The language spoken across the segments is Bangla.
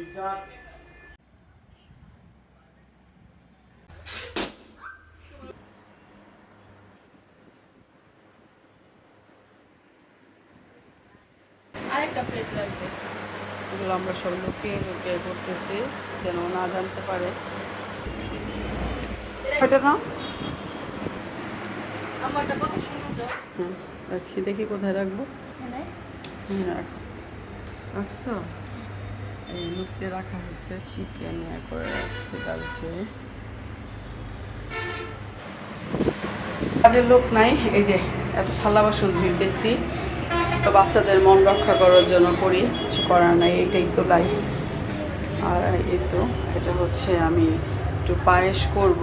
ঠিকঠাক আরেকটা প্লেট লাগবে। এগুলো আমরা সব লুকিয়ে লুকিয়ে করতেছি যেন না জানতে পারে। ওটা না আমারটা কত সুন্দর তো। রাখি দেখি কোথায় রাখব। এখানে। হ্যাঁ রাখো। রাখছো? এই লুকিয়ে রাখা হয়েছে চিকেন করে কালকে। কাজের লোক নাই, এই যে এত থালা বাসন ধুইতেছি, তো বাচ্চাদের মন রক্ষা করার জন্য করি, কিছু করার নাই, এটাই তো লাইফ আর এই তো, এটা হচ্ছে আমি একটু পায়েস করব।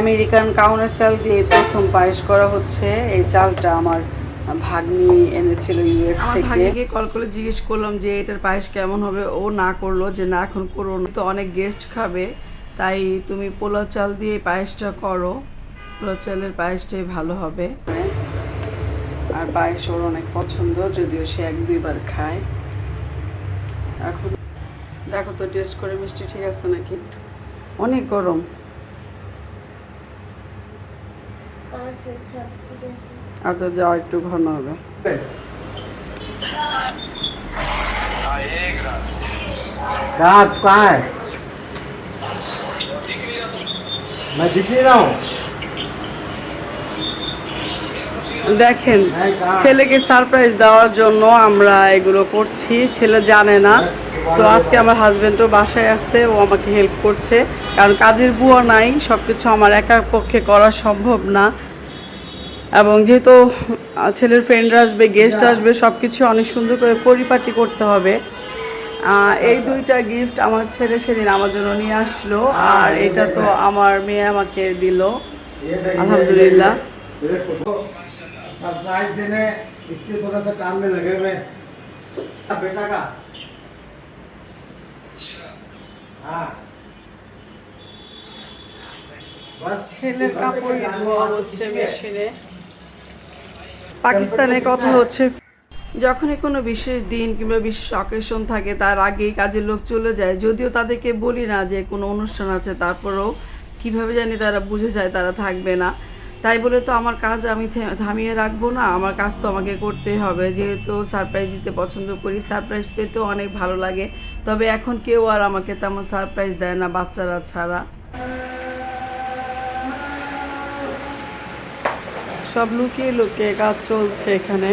আমেরিকান কাউনের চাল দিয়ে প্রথম পায়েস করা হচ্ছে, এই চালটা আমার ভাগ্নি এনেছিল ইউএস থেকে। ভাগ্নিকে কল করে জিজ্ঞেস করলাম যে এটার পায়েস কেমন হবে? ও না করল যে না এখন করো না। তো অনেক গেস্ট খাবে তাই তুমি পোলাও চাল দিয়ে পায়েসটা করো। পোলাও চালের পায়েসটাই ভালো হবে। আর পায়েস ওর অনেক পছন্দ যদিও সে এক দুইবার খায়। এখন দেখো তো টেস্ট করে মিষ্টি ঠিক আছে নাকি? অনেক গরম। পারফেক্ট সব ঠিক আছে। আর তো যাওয়া একটু ঘন হবে कहाँ कहाँ है मैं दिख नहीं रहा हूँ দেখেন হ্যাঁ, কার? ছেলেকে সারপ্রাইজ দেওয়ার জন্য আমরা এগুলো করছি ছেলে জানে না তো আজকে আমার হাজবেন্ডও বাসায় আছে ও আমাকে হেল্প করছে কারণ কাজের বুয়া নাই সব কিছু আমার একার পক্ষে করা সম্ভব না এবং যেহেতু আহ, ছেলের ফ্রেন্ডরা আসবে গেস্ট আসবে সব কিছু অনেক সুন্দর করে পরিপাটি করতে হবে আহ, এই দুইটা গিফট আমার ছেলে সেদিন আমার জন্য নিয়ে আসলো আর এটা তো আমার মেয়ে আমাকে দিল ये देखिए, अल्हम्दुलिल्लाह। ये देखो, सरप्राइज देने इसलिए थोड़ा सा काम में लगे हुए हैं। अब बेटा का हाँ बस ছেলের কাপড় ধোয়া হচ্ছে মেশিনে পাকিস্তানে কথা হচ্ছে যখনই কোনো বিশেষ দিন কিংবা বিশেষ অকেশন থাকে তার আগেই কাজের লোক চলে যায়। যদিও তাদেরকে বলি না যে কোনো অনুষ্ঠান আছে তারপরেও কীভাবে জানি তারা বুঝে যায় তারা থাকবে না। তাই বলে তো আমার কাজ আমি থামিয়ে রাখব না আমার কাজ তো আমাকে করতেই হবে। যেহেতু সারপ্রাইজ দিতে পছন্দ করি সারপ্রাইজ পেতেও অনেক ভালো লাগে। তবে এখন কেউ আর আমাকে তেমন সারপ্রাইজ দেয় না বাচ্চারা ছাড়া। সব লুকিয়ে লুকিয়ে কাজ চলছে এখানে।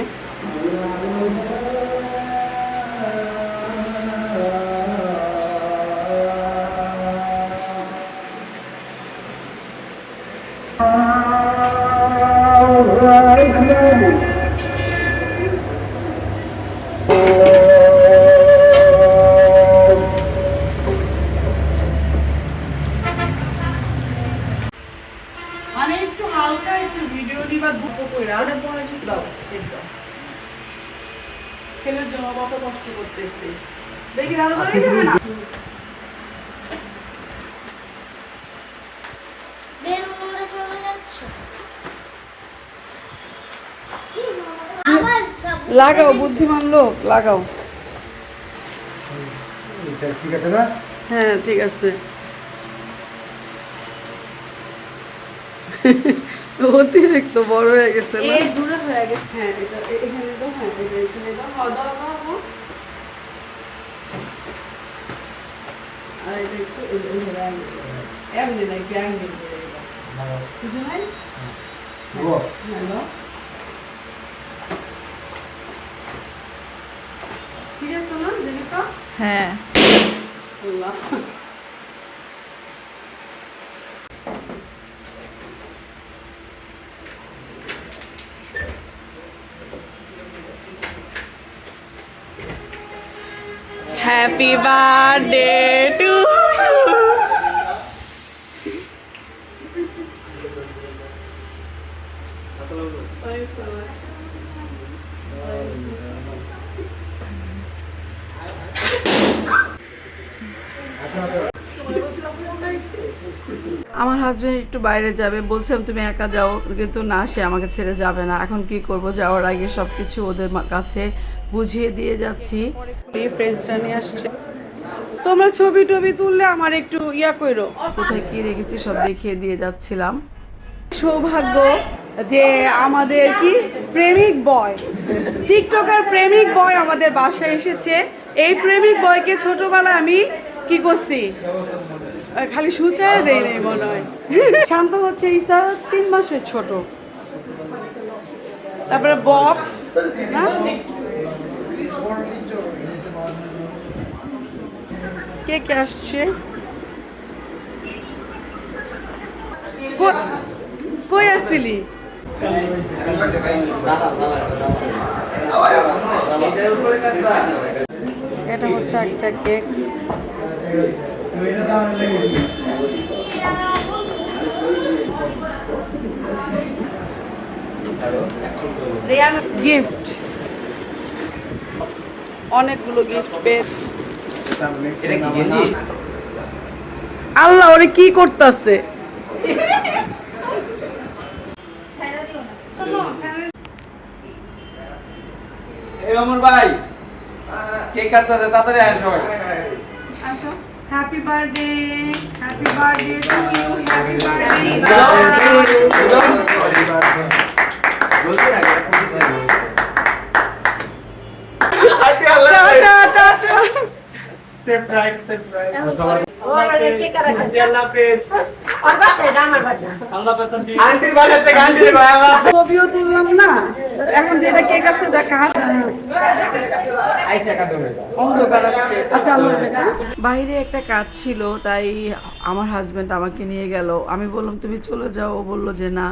করতেছে। দেখি ভালো করে না? লাগাও বুদ্ধিমান লোক লাগাও। আচ্ছা, ঠিক আছে না? হ্যাঁ ঠিক আছে। অতিরিক্ত বড় হয়ে গেছে না? দূরে হয়ে হ্যাঁ এখানে তো হ্যাঁ এখানে তো হওয়া এমনি না একটু angle করে দাও। বুঝো নাই? वो হ্যাঁ, দাও। ঠিক আছে না জেনিফা হ্যাঁ আল্লাহ হ্যাপি বার্থডে আমার হাজবেন্ড একটু বাইরে যাবে। বলছিলাম তুমি একা যাও কিন্তু না সে আমাকে ছেড়ে যাবে না। এখন কি করব? যাওয়ার আগে সব কিছু ওদের কাছে বুঝিয়ে দিয়ে যাচ্ছি। ফ্রেন্ডসরা নিয়ে আসছে। তোমরা ছবি টবি তুললে আমার একটু ইয়া করো কোথায় কি রেখেছি সব দেখিয়ে দিয়ে যাচ্ছিলাম। সৌভাগ্য যে আমাদের কি? প্রেমিক বয়। টিকটকার প্রেমিক বয় আমাদের বাসায় এসেছে। এই প্রেমিক বয়কে ছোটবেলায় আমি কি করছি? খালি সুচায় দেই নাই মনে হয়। শান্ত হচ্ছে ঈশা, তিন মাসের ছোট। তারপরে বব হ্যাঁ? কে কে আসছে? কই আসছিলি? এটা হচ্ছে একটা কেক। গিফট অনেকগুলো গিফট পেয়ে। আল্লাহ ওরে কি করতেছে? এই অমর ভাই কেক কাটতেছে তাড়াতাড়ি আয় সবাই আসো happy birthday happy birthday to you happy বাজার ছবিও তুললাম না এখন যেটা কেক আছে ওটা কাট অন্ধকার আসছে। আচ্ছা? বাইরে একটা কাজ ছিল তাই আমার হাজব্যান্ড আমাকে নিয়ে গেল। আমি বললাম তুমি চলে যাও। ও বলল যে না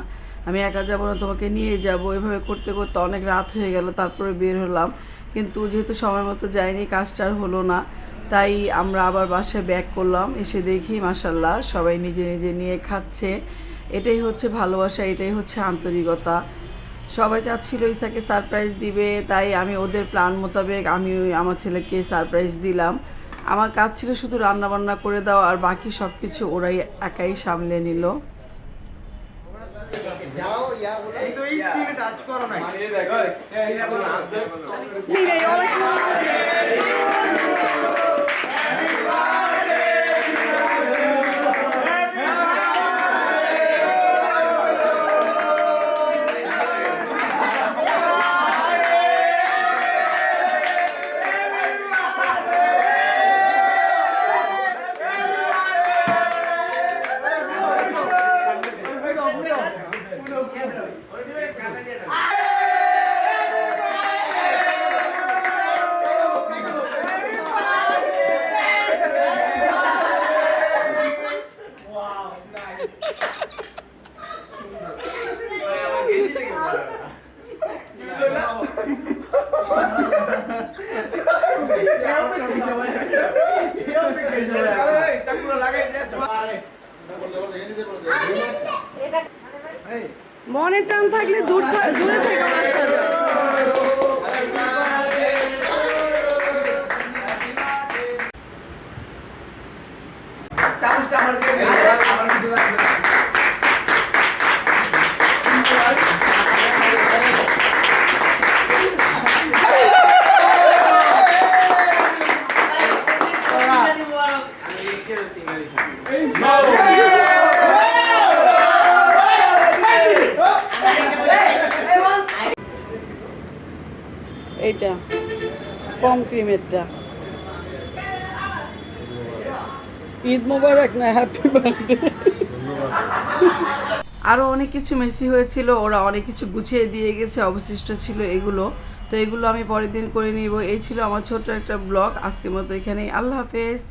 আমি একা যাব না তোমাকে নিয়ে যাব। এভাবে করতে করতে অনেক রাত হয়ে গেল তারপরে বের হলাম। কিন্তু যেহেতু সময় মতো যায়নি কাজটা হলো না তাই আমরা আবার বাসায় ব্যাক করলাম। এসে দেখি মাসাল্লাহ সবাই নিজে নিজে নিয়ে খাচ্ছে। এটাই হচ্ছে ভালোবাসা এটাই হচ্ছে আন্তরিকতা। সবাই চাচ্ছিল ইসাকে সারপ্রাইজ দিবে তাই আমি ওদের প্ল্যান মোতাবেক আমি ওই আমার ছেলেকে সারপ্রাইজ দিলাম। আমার কাজ ছিল শুধু রান্নাবান্না করে দেওয়া আর বাকি সব কিছু ওরাই একাই সামলে নিল টান থাকলে দূর থা- দূরে থেকে আসা যায় চামচটা আমার দিয়ে দে আমার কিছু লাগবে না। এইটা, কম ক্রিমেরটা। ঈদ মোবারক না হ্যাপি বার্থডে আরও অনেক কিছু মেসি হয়েছিল, ওরা অনেক কিছু গুছিয়ে দিয়ে গেছে, অবশিষ্ট ছিল এগুলো। তো এগুলো আমি পরের দিন করে নিব। এই ছিল আমার ছোট্ট একটা ব্লগ আজকের মতো এখানেই। আল্লাহ হাফেজ।